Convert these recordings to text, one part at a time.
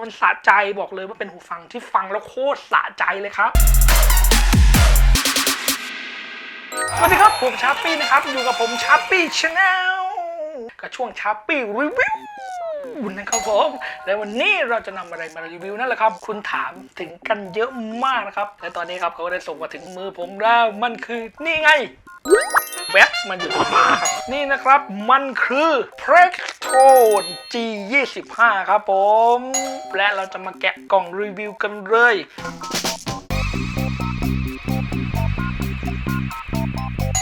มันสะใจบอกเลยว่าเป็นหูฟังที่ฟังแล้วโคตรสะใจเลยครับ สวัสดีครับ ผมชาร์ปี้นะครับ อยู่กับผมชาร์ปี้ชาแนลกับช่วงชาร์ปี้รีวิวนะครับผมและวันนี้เราจะนำอะไรมารีวิวนั่นแหละครับ คุณถามถึงกันเยอะมากนะครับ และตอนนี้ครับเขาได้ส่งมาถึงมือผมแล้วมันคือนี่ไงแว็บมันอยู่ตรงนี้ครับนี่นะครับมันคือ p r e x t o n G 2 5 ครับผม และเราจะมาแกะกล่องรีวิวกันเลย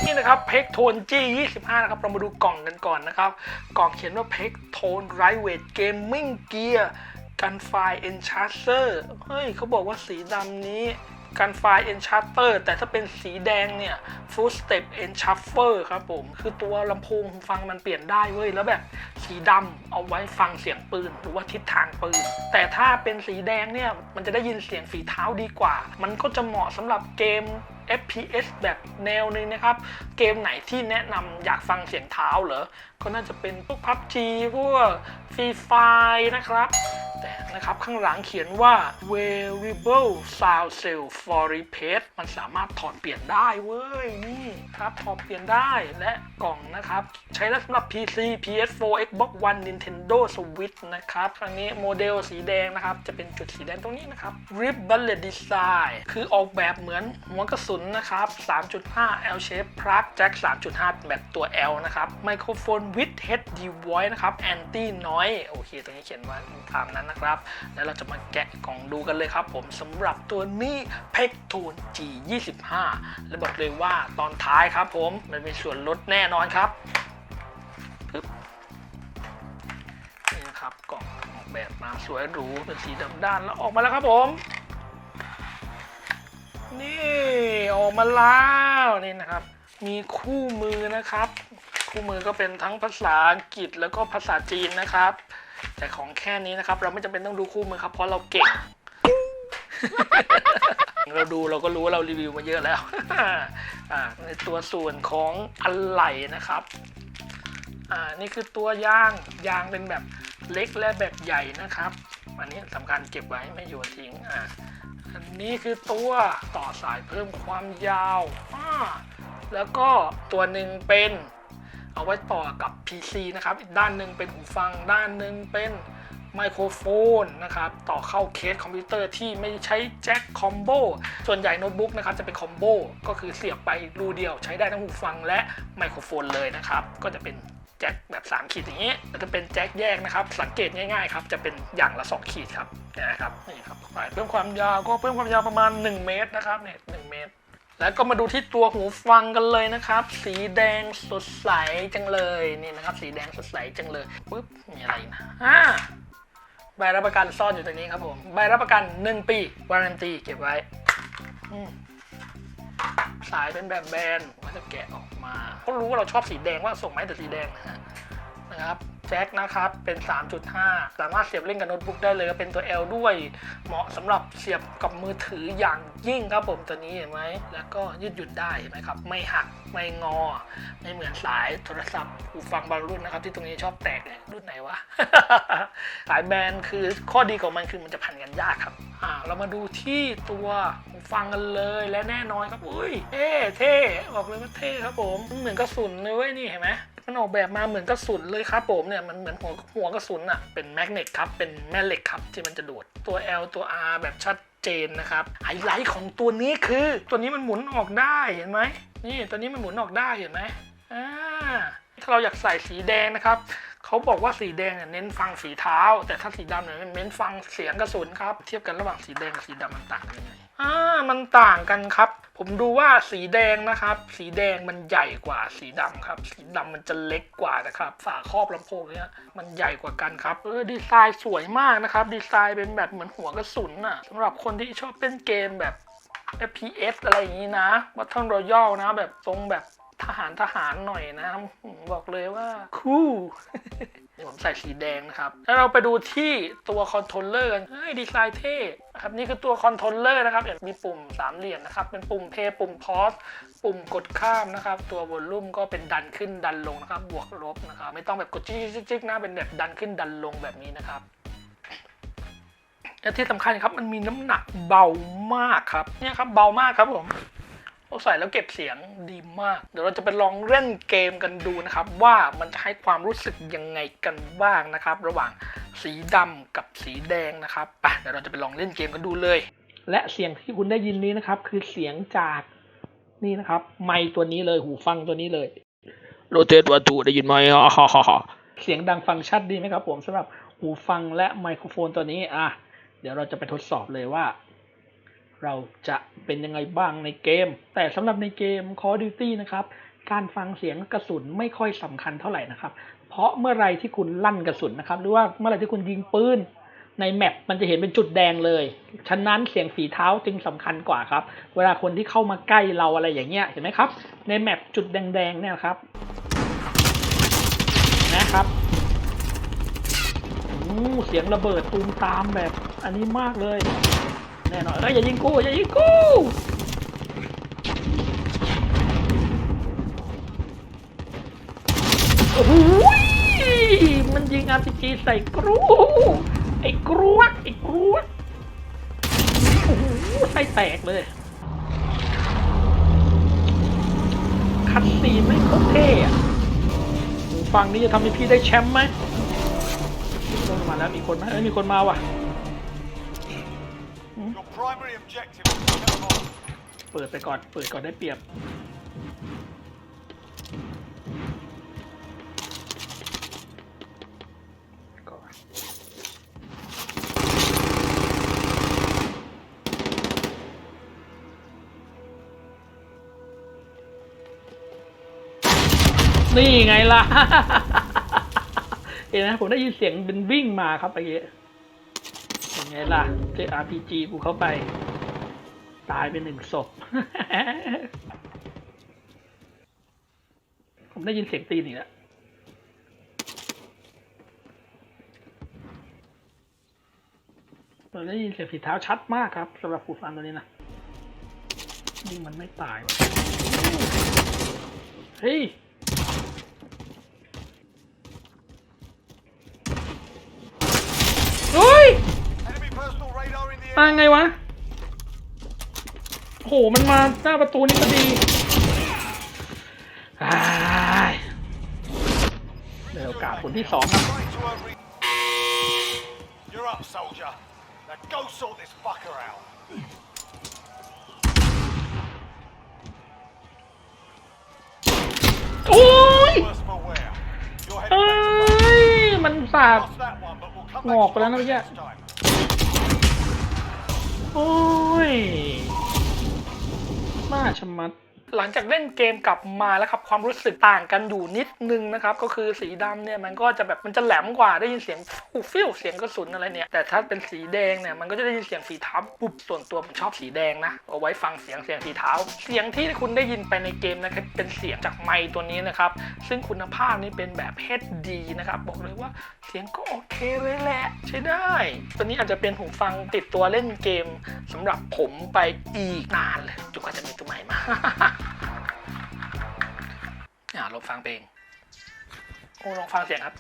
นี่นะครับเพกโทน G 25 นะครับ เรามาดูกล่องกันก่อนนะครับ กล่องเขียนว่าเพกโทนไรเวทเกมมิ่งเกียร์กันไฟเอนชาร์เซอร์เฮ้ยเขาบอกว่าสีดำนี้ กันไฟเอนชาร์เตอร์แต่ถ้าเป็นสีแดงเนี่ยฟูสเต็ปเอนชัฟเฟอร์ครับผม คือตัวลำโพงฟังมันเปลี่ยนได้เว้ย แล้วแบบสีดำเอาไว้ฟังเสียงปืน หรือว่าทิศทางปืน แต่ถ้าเป็นสีแดงเนี่ย มันจะได้ยินเสียงฝีเท้าดีกว่า มันก็จะเหมาะสำหรับเกม FPS แบบแนวหนึงนะครับ เกมไหนที่แนะนำอยากฟังเสียงเท้าเหรอ ก็น่าจะเป็นพวก PUBG พวก Free Fire นะครับ แต่นะครับข้างหลังเขียนว่า variable sound cell for repair มันสามารถถอดเปลี่ยนได้เว้ย นี่ครับถอดเปลี่ยนได้และกล่องนะครับ ใช้ได้สำหรับ PC PS4 Xbox One Nintendo Switch นะครับครั้งนี้โมเดลสีแดงนะครับ จะเป็นจุดสีแดงตรงนี้นะครับ Rip Bullet Design คือออกแบบเหมือนหัวกระสุนนะครับ 3.5 L shape plug jack 3.5 แบบตัว L นะครับไมโครโฟน with head device นะครับ anti noise โอเค ตรงนี้เขียนว่าตามนั้นนะครับ แล้วเราจะมาแกะกล่องดูกันเลยครับผมสำหรับตัวนี้ p e c t o n G 25และบอกเลยว่าตอนท้ายครับผม มันมีส่วนลดแน่นอนครับปึ๊บนี่นะครับกล่องออกแบบมาสวยหรูเป็นสีดำด้านแล้วออกมาแล้วครับผม นี่ ออกมาแล้วนี่นะครับ มีคู่มือนะครับ คู่มือก็เป็นทั้งภาษาอังกฤษแล้วก็ภาษาจีนนะครับ แต่ของแค่นี้นะครับ เราไม่จำเป็นต้องดูคู่มือครับเพราะเราเก่ง เราดูเราก็รู้ว่าเรารีวิวมาเยอะแล้วอ่าในตัวส่วนของอะไหล่นะครับอ่านี่คือตัวยางยางเป็นแบบเล็กและแบบใหญ่นะครับ อันนี้สำคัญเก็บไว้ไม่โยนทิ้งอ่า นี้คือตัวต่อสายเพิ่มความยาวแล้วก็ตัวหนึ่งเป็นเอาไว้ต่อกับ PC นะครับ อีกด้านหนึ่งเป็นหูฟัง ด้านหนึ่งเป็นไมโครโฟนนะครับ ต่อเข้าเคสคอมพิวเตอร์ที่ไม่ใช้แจ็คคอมโบ ส่วนใหญ่โน้ตบุ๊กนะครับจะเป็นคอมโบ ก็คือเสียบไปรูเดียวใช้ได้ทั้งหูฟังและไมโครโฟนเลยนะครับ ก็จะเป็น แจ็คแบบ 3 ขีดอย่างนี้แต่ถ้าเป็นแจ็คแยกนะครับ สังเกตง่ายๆครับจะเป็นอย่างละ 2 ขีดครับนะครับนี่ครับเพิ่มความยาวก็เพิ่มความยาวประมาณ 1 เมตรนะครับเนี่ยหเมตร แล้วก็มาดูที่ตัวหูฟังกันเลยนะครับ สีแดงสดใสจังเลยนี่นะครับ สีแดงสดใสจังเลยปุ๊บมีอะไรนะอ่าใบรับประกันซ่อนอยู่ตรงนี้ครับผม ใบรับประกัน 1 ปีวารันตีเก็บไว้อืม สายเป็นแบบแบนมันจะแกะออกมา ก็รู้ว่าเราชอบสีแดงว่าส่งไหมแต่สีแดงนะฮะนะครับ แจ็คนะครับ เป็น 3.5 สามารถเสียบเล่นกับโน้ตบุ๊กได้เลยก็เป็นตัว L ด้วย เหมาะสำหรับเสียบกับมือถืออย่างยิ่งครับผมตัวนี้เห็นไหมแล้วก็ยืดหยุ่นได้เห็นไหมครับ ไม่หักไม่งอ ไม่เหมือนสายโทรศัพท์หูฟังบางรุ่นนะครับ ที่ตรงนี้ชอบแตกเนี่ยรุ่นไหนวะสายแบนคือข้อดีของมันคือมันจะพันกันยากครับอ่าเรามาดูที่ตัวหูฟังกันเลยและแน่นอนครับอุ้ยเท่เท่บอกเลยว่าเท่ครับผมเหมือนกระสุนเลยเว้ยนี่เห็นไหม มันออกแบบมาเหมือนกระสุนเลยครับผมเนี่ยมันเหมือนหัวหัวกระสุนอะเป็นแมกเนตครับเป็นแม่เหล็กครับที่มันจะดูดตัว L ตัว R แบบชัดเจนนะครับไฮไลท์ของตัวนี้คือตัวนี้มันหมุนออกได้เห็นไหมนี่ตัวนี้มันหมุนออกได้เห็นไหมอ่าถ้าเราอยากใส่สีแดงนะครับเขาบอกว่าสีแดงเนี่ยเน้นฟังฝีเท้า แต่ถ้าสีดำเนี่ยเน้นฟังเสียงกระสุนครับเทียบกันระหว่างสีแดงกับสีดำมันต่างกันยังไง อ่ามันต่างกันครับ ผมดูว่าสีแดงนะครับ สีแดงมันใหญ่กว่าสีดำครับ สีดำมันจะเล็กกว่านะครับ ฝาครอบลำโพงเนี่ยมันใหญ่กว่ากันครับเออดีไซน์สวยมากนะครับ ดีไซน์เป็นแบบเหมือนหัวกระสุนน่ะสำหรับคนที่ชอบเล่นเกมแบบ FPS อะไรอย่างนี้นะบัตเทิลรอยัลนะ แบบทรงแบบทหารทหารหน่อยนะ บอกเลยว่า คูล นี่ผมใส่สีแดงนะครับ แล้วเราไปดูที่ตัวคอนโทรลเลอร์กันเฮ้ยดีไซน์เท่ครับนี่คือตัวคอนโทรลเลอร์นะครับเห็นมีปุ่มสามเหลี่ยมนะครับ เป็นปุ่มเพย์ปุ่มพอสปุ่มกดข้ามนะครับ ตัววอลลุ่มก็เป็นดันขึ้นดันลงนะครับ บวกลบนะครับ ไม่ต้องแบบกดจิ๊กจิ๊กจิ๊กนะเป็นแบบดันขึ้นดันลงแบบนี้นะครับและที่สำคัญครับมันมีน้ำหนักเบามากครับเนี่ยครับเบามากครับผม เราใส่แล้วเก็บเสียงดีมาก เดี๋ยวเราจะไปลองเล่นเกมกันดูนะครับ ว่ามันจะให้ความรู้สึกยังไงกันบ้างนะครับ ระหว่างสีดำกับสีแดงนะครับไปเดี๋ยวเราจะไปลองเล่นเกมกันดูเลย และเสียงที่คุณได้ยินนี้นะครับ คือเสียงจากนี่นะครับ ไมค์ตัวนี้เลยหูฟังตัวนี้เลยโรเตตวัตถุได้ยินไหมเสียงดังฟังชัดดีไหมครับ ผมสำหรับหูฟังและไมโครโฟนตัวนี้อะเดี๋ยวเราจะไปทดสอบเลยว่า เราจะเป็นยังไงบ้างในเกม แต่สำหรับในเกม Call of Duty นะครับ การฟังเสียงกระสุนไม่ค่อยสำคัญเท่าไหร่นะครับ เพราะเมื่อไรที่คุณลั่นกระสุนนะครับ หรือว่าเมื่อไรที่คุณยิงปืนในแมปมันจะเห็นเป็นจุดแดงเลย ฉะนั้นเสียงฝีเท้าจึงสำคัญกว่าครับ เวลาคนที่เข้ามาใกล้เราอะไรอย่างเงี้ย เห็นไหมครับ ในแมปจุดแดงๆเนี่ยครับ นะครับอู้เสียงระเบิดตูมตามแบบอันนี้มากเลย แน่นอนเอ้ยอย่ายิงกูอย่ายิงกูโอ้โหมันยิง RPG ใส่กรูไอ้กรวกไอ้กรวกโอ้โหไส้แตกเลยคัดซีไม่โคตรเท่อะฟังนี้จะทำให้พี่ได้แชมป์ไหมลงมาแล้วมีคนไหมเอ้ยมีคนมาว่ะ Your primary objective is to kill them all. เปิดไปก่อน เปิดก่อนได้เปรียบ ก่อน นี่ไงล่ะ เห็นไหมผมได้ยินเสียงเป็นวิ่งมาครับเมื่อกี้ ไงล่ะเจอ RPG กูเข้าไป ตายไปหนึ่งศพ ผมได้ยินเสียงตีนอีกแล้วผมได้ยินเสียงฝีเท้าชัดมากครับสำหรับผู้ฟังตัวนี้นะนี่มันไม่ตาย เฮ้ย เฮ้ย Enemy personal radar in the มา area. ไงวะโหมันมาหน้าประตูนี่พอดีอ้ายเดี๋ยวโอกาสคนที่สองครับ Right to a re- You're up, soldier. Now go sort this fucker out. โอ้ย Worse for wear. You're เอ้ heading back to ยมันสาด Lost that one, but we'll come งอก back ไปแล้วนะเมื่อกี้ next time. โอ้ย มาชะมัด หลังจากเล่นเกมกลับมาแล้วครับความรู้สึกต่างกันอยู่นิดนึงนะครับก็คือสีดำเนี่ยมันก็จะแบบมันจะแหลมกว่าได้ยินเสียงฟูฟิวเสียงกระสุนอะไรเนี่ยแต่ถ้าเป็นสีแดงเนี่ยมันก็จะได้ยินเสียงฝีเท้าปุ๊บส่วนตัวผมชอบสีแดงนะเอาไว้ฟังเสียงเสียงฝีเท้า เสียงที่คุณได้ยินไปในเกมนะครับเป็นเสียงจากไมค์ตัวนี้นะครับซึ่งคุณภาพนี่เป็นแบบ HD นะครับบอกเลยว่าเสียงก็โอเคเลยแหละใช้ได้ตัวนี้อาจจะเป็นหูฟังติดตัวเล่นเกมสำหรับผมไปอีกนานเลยจนกว่าจะมีตัวใหม่มา อ่าลองฟังเพลงโอ้ลองฟังเสียงครับ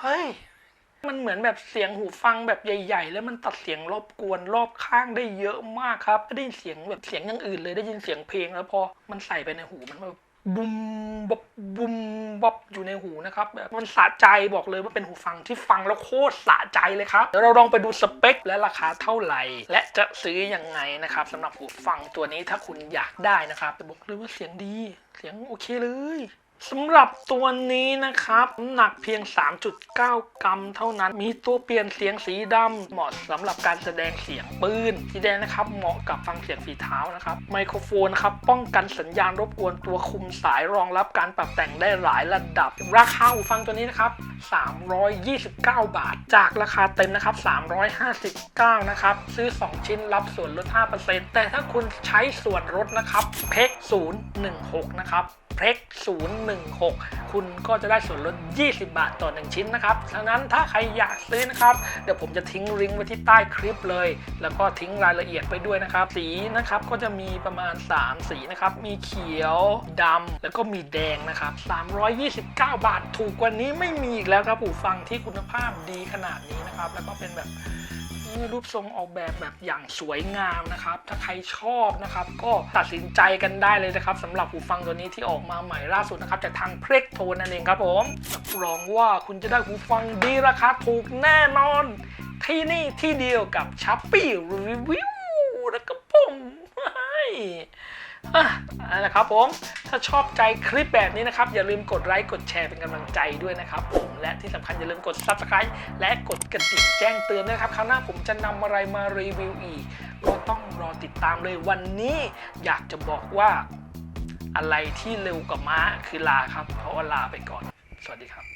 เฮ้ย มันเหมือนแบบเสียงหูฟังแบบใหญ่ ๆ แล้วมันตัดเสียงรบกวนรอบข้างได้เยอะมากครับ ไม่ได้ยินเสียงแบบเสียงอย่างอื่นเลยได้ยินเสียงเพลงแล้วพอมันใส่ไปในหูมันแบบบุม บบบุมบอบอยู่ในหูนะครับแบบมันสะใจบอกเลยว่าเป็นหูฟังที่ฟังแล้วโคตรสะใจเลยครับเดี๋ยวเราลองไปดูสเปค และราคาเท่าไหร่ และจะซื้อยังไงนะครับสำหรับหูฟังตัวนี้ถ้าคุณอยากได้นะครับแต่บอกเลยว่าเสียงดี เสียงโอเคเลย สำหรับตัวนี้นะครับน้ำหนักเพียง 3.9 กรัมเท่านั้น มีตัวเปลี่ยนเสียงสีดำเหมาะสำหรับการแสดงเสียงปืนสีแดงนะครับเหมาะกับฟังเสียงฝีเท้านะครับไมโครโฟนครับป้องกันสัญญาณรบกวนตัวคุมสายรองรับการปรับแต่งได้หลายระดับ ราคาหูฟังตัวนี้นะครับ 329 บาท จากราคาเต็มนะครับ 359 นะครับ ซื้อ 2 ชิ้นรับส่วนลด 5%แต่ถ้าคุณใช้ส่วนลดนะครับเพก016 นะครับ เพล็ก016 คุณก็จะได้ส่วนลด 20 บาทต่อ 1 ชิ้นนะครับฉะนั้นถ้าใครอยากซื้อนะครับ เดี๋ยวผมจะทิ้งลิงก์ไว้ที่ใต้คลิปเลย แล้วก็ทิ้งรายละเอียดไปด้วยนะครับ สีนะครับก็จะมีประมาณ 3 สีนะครับ มีเขียวดำแล้วก็มีแดงนะครับ 329 บาทถูกกว่านี้ไม่มีอีกแล้วครับหูฟังที่คุณภาพดีขนาดนี้นะครับ แล้วก็เป็นแบบ รูปทรงออกแบบแบบอย่างสวยงามนะครับ ถ้าใครชอบนะครับก็ตัดสินใจกันได้เลยนะครับสำหรับหูฟังตัวนี้ที่ออกมาใหม่ล่าสุดนะครับจากทางเพล็กโทนนั่นเองครับผมรับรองว่าคุณจะได้หูฟังดีราคาถูกแน่นอน ที่นี่ที่เดียวกับชัปปี้รีวิวนะครับผมเฮ้ อะนั่นแหละครับผม ถ้าชอบใจคลิปแบบนี้นะครับ อย่าลืมกดไลค์กดแชร์เป็นกำลังใจด้วยนะครับผมและที่สำคัญอย่าลืมกด Subscribe และกดกระดิ่งแจ้งเตือนด้วยครับ คราวหน้าผมจะนำอะไรมารีวิวอีก ก็ต้องรอติดตามเลยวันนี้อยากจะบอกว่าอะไรที่เร็วกว่าม้าคือลาครับ เพราะว่าลาไปก่อน สวัสดีครับ